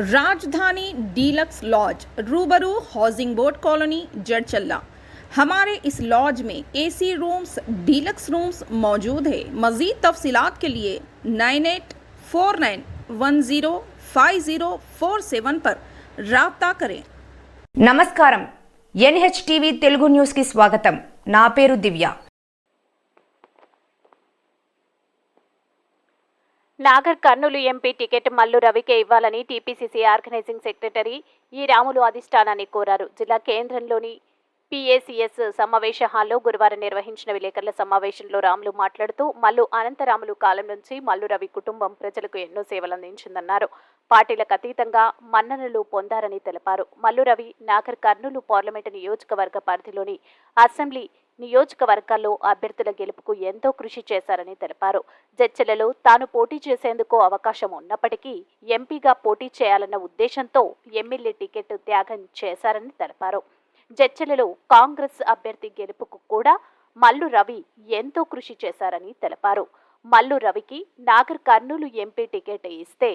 राजधानी deluxe lodge रूबरू housing board colony Jadcherla हमारे इस लॉज में एसी रूम्स डीलक्स रूम्स मौजूद है मज़ीद तफसीलात के लिए nine eight four nine one zero five zero four seven पर रबता करें నమస్కారం ఎన్హెచ్ టీవీ తెలుగు న్యూస్కి స్వాగతం నా పేరు దివ్య నాగర్ కర్నూలు ఎంపీ టికెట్ మల్లు రవికే ఇవ్వాలని టీపీసీసీ ఆర్గనైజింగ్ సెక్రటరీ ఈ రాములు అధిష్టానాన్ని కోరారు. జిల్లా కేంద్రంలోని పీఏసీఎస్ సమావేశ హాల్లో గురువారం నిర్వహించిన విలేకరుల సమావేశంలో రాములు మాట్లాడుతూ మల్లు అనంతరాములు కాలం నుంచి మల్లు రవి కుటుంబం ప్రజలకు ఎన్నో సేవలు అందించిందన్నారు. పార్టీలకు అతీతంగా మన్ననలు పొందారని తెలిపారు. మల్లు రవి నాగర్ కర్నూలు పార్లమెంటు నియోజకవర్గ పరిధిలోని అసెంబ్లీ నియోజకవర్గాల్లో అభ్యర్థుల గెలుపుకు ఎంతో కృషి చేశారని తెలిపారు. జడ్చెలలో తాను పోటీ చేసేందుకు అవకాశం ఉన్నప్పటికీ ఎంపీగా పోటీ చేయాలన్న ఉద్దేశంతో ఎమ్మెల్యే టికెట్ త్యాగం చేశారని తెలిపారు. జడ్చెలలో కాంగ్రెస్ అభ్యర్థి గెలుపుకు కూడా మల్లు రవి ఎంతో కృషి చేశారని తెలిపారు. మల్లు రవికి నాగర్ కర్నూలు ఎంపీ టికెట్ ఇస్తే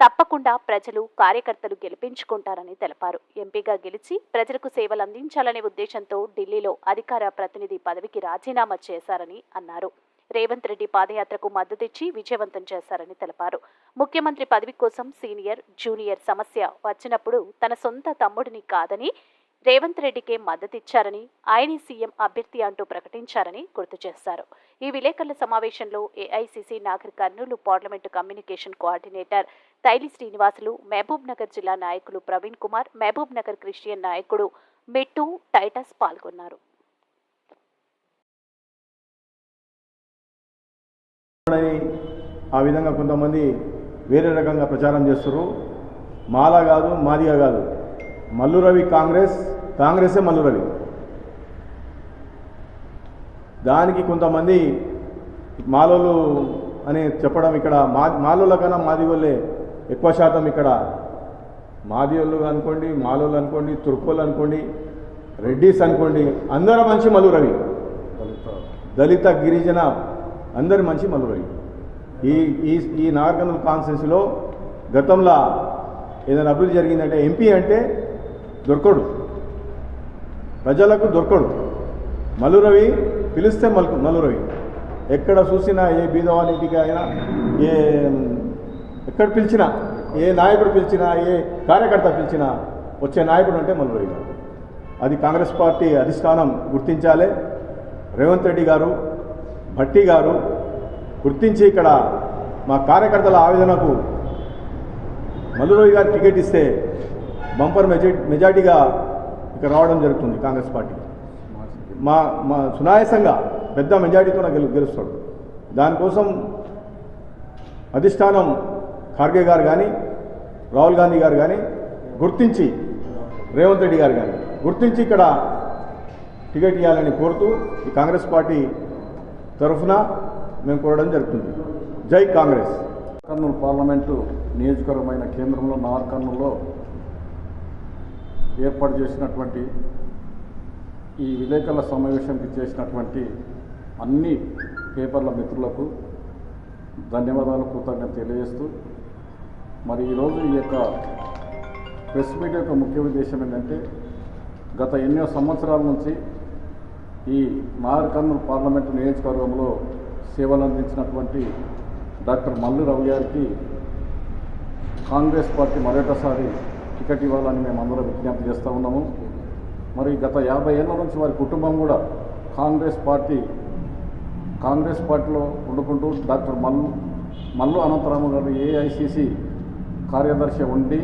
తప్పకుండా ప్రజలు కార్యకర్తలు గెలిపించుకుంటారని తెలిపారు. ఎంపీగా గెలిచి ప్రజలకు సేవలు అందించాలనే ఉద్దేశంతో ఢిల్లీలో అధికార ప్రతినిధి పదవికి రాజీనామా చేశారని అన్నారు. రేవంత్ రెడ్డి పాదయాత్రకు మద్దతిచ్చి విజయవంతం చేశారని తెలిపారు. ముఖ్యమంత్రి పదవి కోసం సీనియర్ జూనియర్ సమస్య వచ్చినప్పుడు తన సొంత తమ్ముడిని కాదని రేవంత్ రెడ్డికే మద్దతిచ్చారని ఆయన సీఎం అభ్యర్థి అంటూ ప్రకటించారని గుర్తు చేశారు. ఈ విలేకరుల సమావేశంలో AICC Nagar Kurnool parliament communication coordinator Taili Srinivasulu Mahabub Nagar జిల్లా నాయకులు ప్రవీణ్ కుమార్ మహబూబ్ నగర్ క్రిస్టియన్ నాయకుడు మిట్టు టైటస్ పాల్గొన్నారు. ఆ విధంగా కొంతమంది వేరే రకంగా ప్రచారం చేస్తారు మాలా కాదు మాదిగా కాదు. మల్లు రవి కాంగ్రెస్ కాంగ్రెసే మల్లు రవి. దానికి కొంతమంది మాలోలు అని చెప్పడం ఇక్కడ మా మాలోల కన్నా మాది వాళ్ళే ఎక్కువ శాతం ఇక్కడ. మాది వాళ్ళు అనుకోండి మాలోలు అనుకోండి తుర్కోలు అనుకోండి రెడ్డిస్ అనుకోండి అందరూ మంచి మల్లు రవి. దళిత గిరిజన అందరి మంచి మల్లురవి ఈ ఈ ఈ నాగర్కర్నూలు కాన్స్టిట్యూన్సీలో గతంలో ఏదైనా అభివృద్ధి జరిగిందంటే ఎంపీ అంటే దొరకడు. ప్రజలకు దొరకడు. మలురవి పిలిస్తే మలుకు మలురవి. ఎక్కడ చూసినా ఏ బీదవానికి అయినా ఏ ఎక్కడ పిలిచినా ఏ నాయకుడు పిలిచినా ఏ కార్యకర్త పిలిచినా వచ్చే నాయకుడు అంటే మలురవి గారు. అది కాంగ్రెస్ పార్టీ అధిష్టానం గుర్తించాలి. రేవంత్ రెడ్డి గారు భట్టి గారు గుర్తించి ఇక్కడ మా కార్యకర్తల ఆవేదనకు మలురవి గారు టికెట్ ఇస్తే బంపర్ మెజార్టీ మెజార్టీగా ఇక్కడ రావడం జరుగుతుంది కాంగ్రెస్ పార్టీ. మా మా సునాయాసంగా పెద్ద మెజార్టీతో గెలు గెలుస్తాడు. దానికోసం అధిష్టానం ఖార్గే గారు కానీ రాహుల్ గాంధీ గారు కానీ గుర్తించి రేవంత్ రెడ్డి గారు కానీ గుర్తించి ఇక్కడ టికెట్ ఇవ్వాలని కోరుతూ ఈ కాంగ్రెస్ పార్టీ తరఫున మేము కోరడం జరుగుతుంది. జై కాంగ్రెస్. కర్నూలు పార్లమెంటు నియోజకవర్గమైన కేంద్రంలో నార్కర్నూలులో ఏర్పాటు చేసినటువంటి ఈ విలేకరుల సమావేశానికి చేసినటువంటి అన్ని పేపర్ల మిత్రులకు ధన్యవాదాలు కృతజ్ఞత తెలియజేస్తూ మరి ఈరోజు ఈ యొక్క ప్రెస్ మీట్ యొక్క ముఖ్య ఉద్దేశం ఏంటంటే గత ఎన్నో సంవత్సరాల నుంచి ఈ నాగర్ కర్నూలు పార్లమెంటు నియోజకవర్గంలో సేవలు అందించినటువంటి డాక్టర్ మల్లు రవి గారికి కాంగ్రెస్ పార్టీ మరొకసారి టికెట్ ఇవ్వాలని మేము అందరం విజ్ఞప్తి చేస్తూ ఉన్నాము. మరి గత యాభై ఏళ్ళ నుంచి వారి కుటుంబం కూడా కాంగ్రెస్ పార్టీ కాంగ్రెస్ పార్టీలో వండుకుంటూ డాక్టర్ మల్లు మల్లు అనంతరాము గారు ఏఐసిసి కార్యదర్శి ఉండి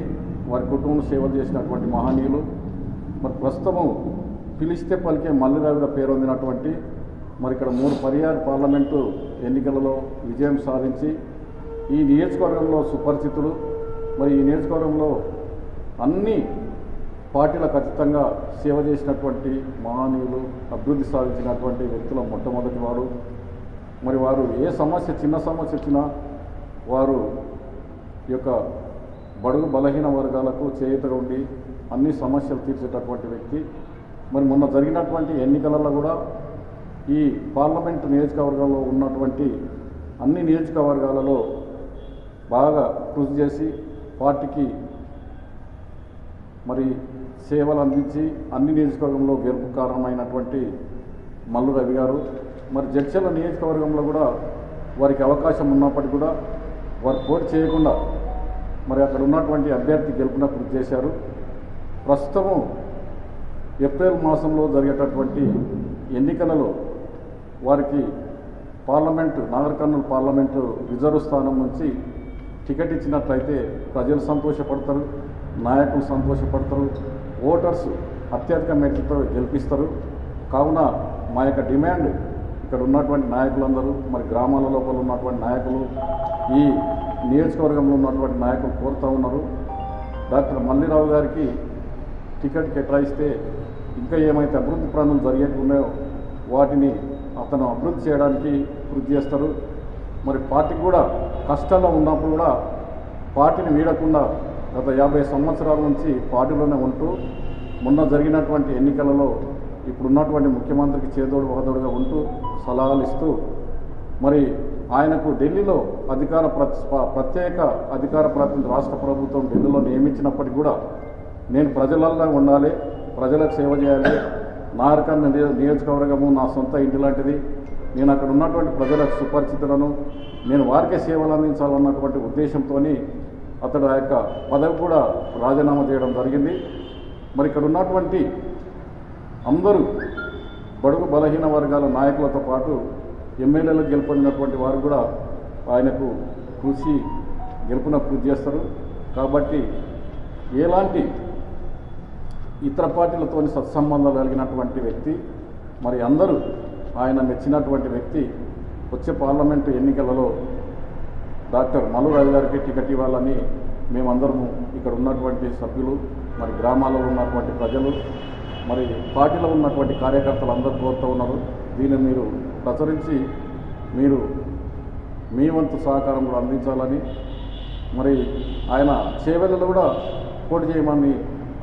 వారి కుటుంబం సేవలు చేసినటువంటి మహనీయులు. మరి ప్రస్తుతము పిలిస్తే పలికే మల్లిరావుగా పేరొందినటువంటి మరి ఇక్కడ మూడు పర్యాయ పార్లమెంటు ఎన్నికలలో విజయం సాధించి ఈ నియోజకవర్గంలో సుపరిచితుడు. మరి ఈ నియోజకవర్గంలో అన్ని పార్టీల ఖచ్చితంగా సేవ చేసినటువంటి మహనీయులు అభివృద్ధి సాధించినటువంటి వ్యక్తుల మొట్టమొదటి వారు. మరి వారు ఏ సమస్య చిన్న సమస్య వచ్చినా వారు యొక్క బడుగు బలహీన వర్గాలకు చేయుతగా ఉండి అన్ని సమస్యలు తీర్చేటటువంటి వ్యక్తి. మరి మొన్న జరిగినటువంటి ఎన్నికలలో కూడా ఈ పార్లమెంటు నియోజకవర్గంలో ఉన్నటువంటి అన్ని నియోజకవర్గాలలో బాగా కృషి చేసి పార్టీకి మరి సేవలు అందించి అన్ని నియోజకవర్గంలో గెలుపు కారణమైనటువంటి మల్లు రవి గారు మరి జడ్చల నియోజకవర్గంలో కూడా వారికి అవకాశం ఉన్నప్పటికీ కూడా వారు పోటీ చేయకుండా మరి అక్కడ ఉన్నటువంటి అభ్యర్థి గెలుపున కృషి చేశారు. ప్రస్తుతము ఏప్రిల్ మాసంలో జరిగేటటువంటి ఎన్నికలలో వారికి parliament Nagar Kurnool parliament reserve స్థానం నుంచి టికెట్ ఇచ్చినట్లయితే ప్రజలు సంతోషపడతారు. నాయకులు సంతోషపడతారు ఓటర్స్ అత్యధిక మెట్లతో గెలిపిస్తారు. కావున మా యొక్క డిమాండ్ ఇక్కడ ఉన్నటువంటి నాయకులందరూ మరి గ్రామాల లోపల ఉన్నటువంటి నాయకులు ఈ నియోజకవర్గంలో ఉన్నటువంటి నాయకులు కోరుతూ ఉన్నారు. డాక్టర్ మల్లిరావు గారికి టికెట్ కేటాయిస్తే ఇంకా ఏమైతే అభివృద్ధి ప్రాంతం జరిగేవి ఉన్నాయో వాటిని అతను అభివృద్ధి చేయడానికి కృషి చేస్తారు. మరి పార్టీ కూడా కష్టాల్లో ఉన్నప్పుడు కూడా పార్టీని వీడకుండా గత యాభై సంవత్సరాల నుంచి పార్టీలోనే ఉంటూ మొన్న జరిగినటువంటి ఎన్నికలలో ఇప్పుడున్నటువంటి ముఖ్యమంత్రికి చేదోడు వాదోడుగా ఉంటూ సలహాలు ఇస్తూ మరి ఆయనకు ఢిల్లీలో అధికార ప్రత్యేక అధికార ప్రతినిధి రాష్ట్ర ప్రభుత్వం ఢిల్లీలో నియమించినప్పటికీ కూడా నేను ప్రజలల్లో ఉండాలి ప్రజలకు సేవ చేయాలి. నారకన్న నియోజకవర్గము నా సొంత ఇంటి లాంటిది. నేను అక్కడ ఉన్నటువంటి ప్రజలకు సుపరిచితులను నేను వారికే సేవలు అందించాలన్నటువంటి ఉద్దేశంతో అతడు ఆ యొక్క పదవి కూడా రాజీనామా చేయడం జరిగింది. మరి ఇక్కడ ఉన్నటువంటి అందరూ బడుగు బలహీన వర్గాల నాయకులతో పాటు ఎమ్మెల్యేలు గెలుపొందినటువంటి వారు కూడా ఆయనకు కృషి గెలుపున కృషి చేస్తారు. కాబట్టి ఎలాంటి ఇతర పార్టీలతో సత్సంబంధాలు కలిగినటువంటి వ్యక్తి మరి అందరూ ఆయన మెచ్చినటువంటి వ్యక్తి వచ్చే పార్లమెంటు ఎన్నికలలో డాక్టర్ మల్లు గారికి టికెట్ ఇవ్వాలని మేమందరము ఇక్కడ ఉన్నటువంటి సభ్యులు మరి గ్రామాల్లో ఉన్నటువంటి ప్రజలు మరి పార్టీలో ఉన్నటువంటి కార్యకర్తలు అందరూ కోరుతూ ఉన్నారు. దీన్ని మీరు ప్రచురించి మీరు మీ వంతు సహకారం కూడా అందించాలని మరి ఆయన చేవెళ్ళలో కూడా పోటీ చేయమని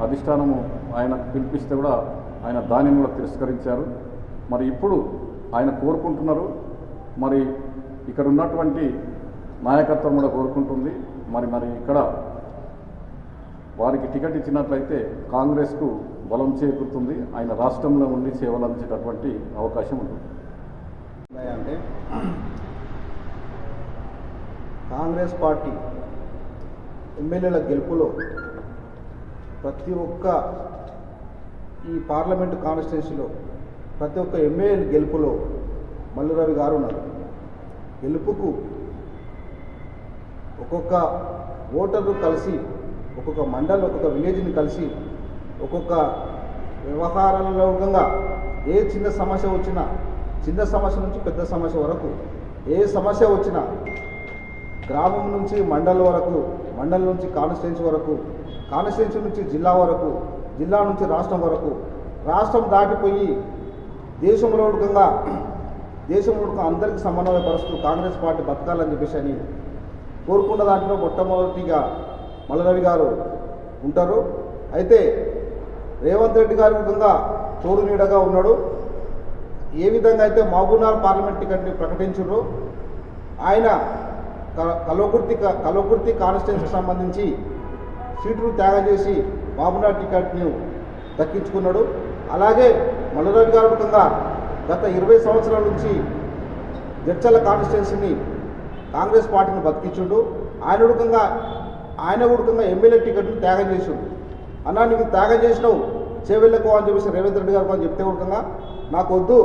అధిష్టానము ఆయన పిలిపిస్తే కూడా ఆయన దానిని కూడా తిరస్కరించారు. మరి ఇప్పుడు ఆయన కోరుకుంటున్నారు. మరి ఇక్కడ ఉన్నటువంటి నాయకత్వం కూడా కోరుకుంటుంది. మరి మరి ఇక్కడ వారికి టికెట్ ఇచ్చినట్లయితే కాంగ్రెస్కు బలం చేకూరుతుంది. ఆయన రాష్ట్రంలో ఉండి సేవలు అందించేటటువంటి అవకాశం ఉంటుంది. అంటే కాంగ్రెస్ పార్టీ ఎమ్మెల్యేల గెలుపులో ప్రతి ఒక్క ఈ పార్లమెంటు కాన్స్టిట్యున్సీలో ప్రతి ఒక్క ఎమ్మెల్యే గెలుపులో మల్లురవి గారు ఉన్నారు. గెలుపుకు ఒక్కొక్క ఓటర్లు కలిసి ఒక్కొక్క మండల్ ఒక్కొక్క విలేజ్ని కలిసి ఒక్కొక్క వ్యవహారంలో ఏ చిన్న సమస్య వచ్చినా చిన్న సమస్య నుంచి పెద్ద సమస్య వరకు ఏ సమస్య వచ్చినా గ్రామం నుంచి మండల్ వరకు మండల్ నుంచి కాన్స్టిట్యున్సీ వరకు కాన్స్టిట్యున్సీ నుంచి జిల్లా వరకు జిల్లా నుంచి రాష్ట్రం వరకు రాష్ట్రం దాటిపోయి దేశంలో దేశంలో అందరికీ సమన్వయపరుస్తూ కాంగ్రెస్ పార్టీ బతకాలని చెప్పేసి అని కోరుకున్న దాంట్లో మొట్టమొదటిగా మల్లరవి గారు ఉంటారు. అయితే రేవంత్ రెడ్డి గారి విధంగా చోరు నీడగా ఉన్నాడు. ఏ విధంగా అయితే మహబూబ్నగర్ పార్లమెంట్ టికెట్ని ప్రకటించారో ఆయన క- కల్వకుర్తి కాన్స్టిట్యున్సీకి సంబంధించి సీటును త్యాగం చేసి మహబూబ్నగర్ టికెట్ని దక్కించుకున్నాడు. అలాగే మల్లరవి గారి విధంగా గత ఇరవై సంవత్సరాల నుంచి జడ్చల కాన్స్టిట్యున్సీని కాంగ్రెస్ పార్టీని బతికించుండు. ఆయన ఉడకంగా ఆయన ఉడకంగా ఎమ్మెల్యే టికెట్ను త్యాగం చేసిండు. అన్నా నీకు త్యాగం చేసినావు. చేవెళ్ళకు అని చెప్పేసి రేవంత్ రెడ్డి గారు అని చెప్తే ఉడకంగా. నాకు వద్దు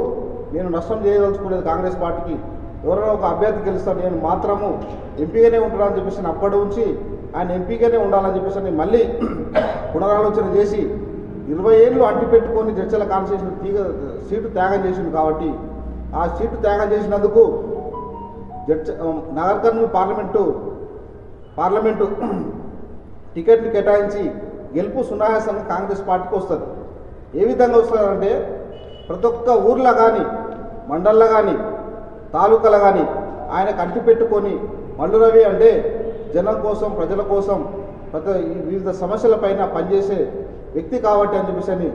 నేను నష్టం చేయదలుచుకోలేదు కాంగ్రెస్ పార్టీకి. ఎవరైనా ఒక అభ్యర్థి గెలుస్తాను నేను మాత్రము ఎంపీగానే ఉంటానని చెప్పేసి అప్పటి ఉంచి ఆయన ఎంపీగానే ఉండాలని చెప్పేసి నేను మళ్ళీ పునరాలోచన చేసి ఇరవై ఏళ్ళు అడ్డు పెట్టుకొని చర్చల కాన్స్టిట్యూషన్ తీగ సీటు త్యాగం చేసింది కాబట్టి ఆ సీటు త్యాగం చేసినందుకు జడ్చ నగర్ కర్నూలు పార్లమెంటు పార్లమెంటు టికెట్లు కేటాయించి గెలుపు సునాయాసంగా కాంగ్రెస్ పార్టీకి వస్తుంది. ఏ విధంగా వస్తుందంటే ప్రతి ఒక్క ఊర్లో కానీ మండల్లో కానీ తాలూకాలో కానీ ఆయన కంటి పెట్టుకొని మల్లు రవి అంటే జనం కోసం ప్రజల కోసం ప్రతి వివిధ సమస్యలపైన పనిచేసే వ్యక్తి కాబట్టి అని చెప్పేసి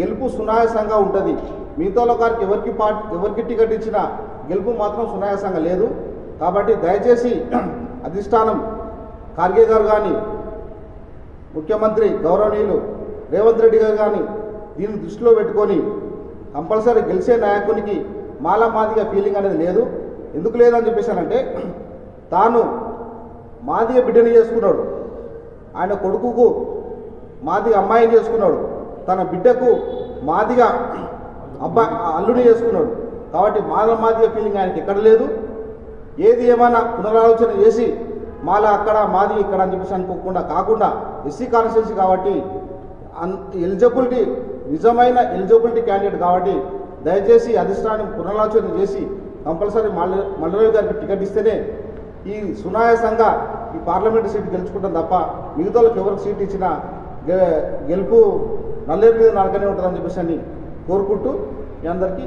గెలుపు సునాయాసంగా ఉంటుంది. మిగతా గారికి ఎవరికి పార్టీ ఎవరికి టికెట్ ఇచ్చినా గెలుపు మాత్రం సునాయాసంగా లేదు. కాబట్టి దయచేసి అధిష్టానం ఖార్గే గారు కానీ ముఖ్యమంత్రి గౌరవనీయులు రేవంత్ రెడ్డి గారు కానీ దీన్ని దృష్టిలో పెట్టుకొని కంపల్సరీ గెలిచే నాయకునికి మాలామాదిగా ఫీలింగ్ అనేది లేదు. ఎందుకు లేదని చెప్పేసానంటే తాను మాదిగ బిడ్డని చేసుకున్నాడు. ఆయన కొడుకుకు మాదిగ అమ్మాయిని చేసుకున్నాడు. తన బిడ్డకు మాదిగా అబ్బాయి అల్లుని చేసుకున్నాడు. కాబట్టి మాల మాదిగ ఫీలింగ్ ఆయనకి ఎక్కడ లేదు. ఏది ఏమైనా పునరాలోచన చేసి మాల అక్కడ మాది ఇక్కడ అని చెప్పేసి అనుకోకుండా కాకుండా ఎస్సీ కాన్స్టిట్యూన్సీ కాబట్టి అన్ ఎలిజిబిలిటీ నిజమైన ఎలిజిబిలిటీ క్యాండిడేట్ కాబట్టి దయచేసి అధిష్టానం పునరాలోచన చేసి కంపల్సరీ మల్ల మల్లరావు గారికి టికెట్ ఇస్తేనే ఈ సునాయాసంగా ఈ పార్లమెంట్ సీట్ గెలుచుకుంటాం తప్ప మిగతాలకు ఎవరికి సీట్ ఇచ్చినా గె- గెలుపు నల్లేరు మీద నడకనే ఉంటుందని చెప్పేసి అని కోరుకుంటూ మీ అందరికీ